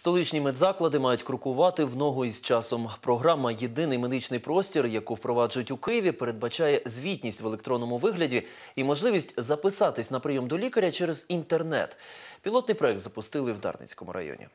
Столичні медзаклади мають крокувати в ногу із часом. Програма Єдиний медичний простір, яку впроваджують у Києві, передбачає звітність в електронному вигляді і можливість записатись на прийом до лікаря через інтернет. Пілотний проект запустили в Дарницькому районі.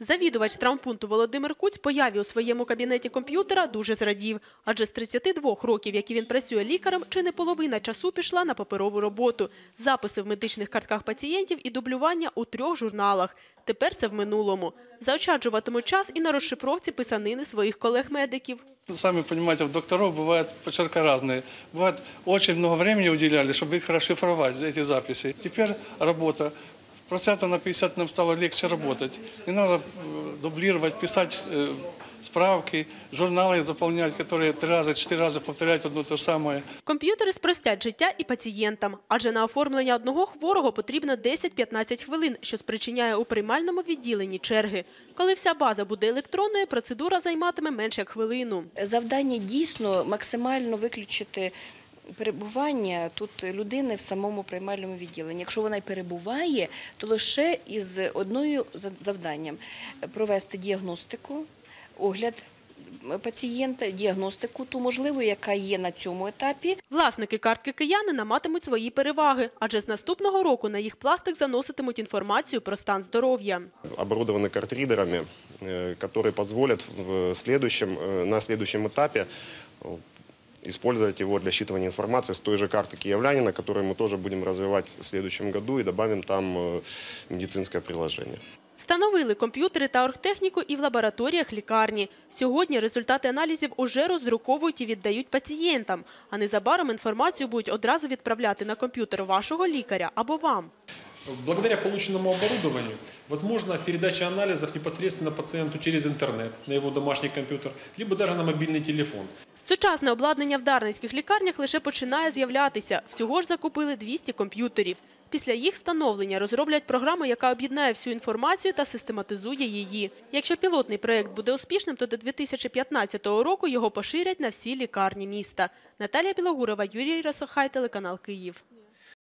Завідувач травмпункту Володимир Куць появі у своєму кабінеті комп'ютера дуже зрадів. Адже з 32 років, які він працює лікарем, чи не половина часу пішла на паперову роботу. Записи в медичних картках пацієнтів і дублювання у трьох журналах. Тепер це в минулому. Заощаджуватимуть час і на розшифровці писанини своїх колег-медиків. Сами понимаете, у докторов бывают почерка разные. Бывает, очень много времени уделяли, чтобы их расшифровать, эти записи. Теперь работа. Процентов на 50 нам стало легче работать. Не надо э, дублировать, писать э, справки, журналы заполнять, которые три раза, четыре раза повторять одно и то же самое. Комп'ютери спростять життя і пацієнтам, адже на оформлення одного хворого потрібно 10-15 хвилин, що спричиняє у приймальному відділенні черги. Коли вся база буде електронною, процедура займатиме менше як хвилину. Завдання дійсно максимально виключити перебування тут людини в самому приймальному відділенні. Якщо вона й перебуває, то лише із одною за- завданням провести діагностику, огляд пацієнта, діагностику ту можливу, яка є на цьому етапі, Власники картки киянина матимуть свої переваги, адже з наступного року на їх пластик заноситимуть інформацію про стан здоров'я. оборудованы картридерами, э, которые позволят в следующем, э, на следующем этапе э, использовать его для считывания информации с той же карты киевлянина, которую мы тоже будем развивать в следующем году и добавим там э, медицинское приложение. Встановили комп'ютери та оргтехніку і в лабораторіях лікарні. Сьогодні результати аналізів уже роздруковують і віддають пацієнтам, а незабаром інформацію будуть одразу відправляти на комп'ютер вашого лікаря або вам. Благодаря полученному оборудованию возможна передача анализов непосредственно пациенту через интернет на его домашний компьютер, либо даже на мобильный телефон. Сучасне обладнання в дарницьких лікарнях лише починає з'являтися. Всього ж закупили 200 комп'ютерів. Після їх встановлення розроблять програму, яка об'єднає всю інформацію та систематизує її. Якщо пілотний проєкт буде успішним, то до 2015 року його поширять на всі лікарні міста. Наталія Білогурова, Юрій Росохай, телеканал Київ.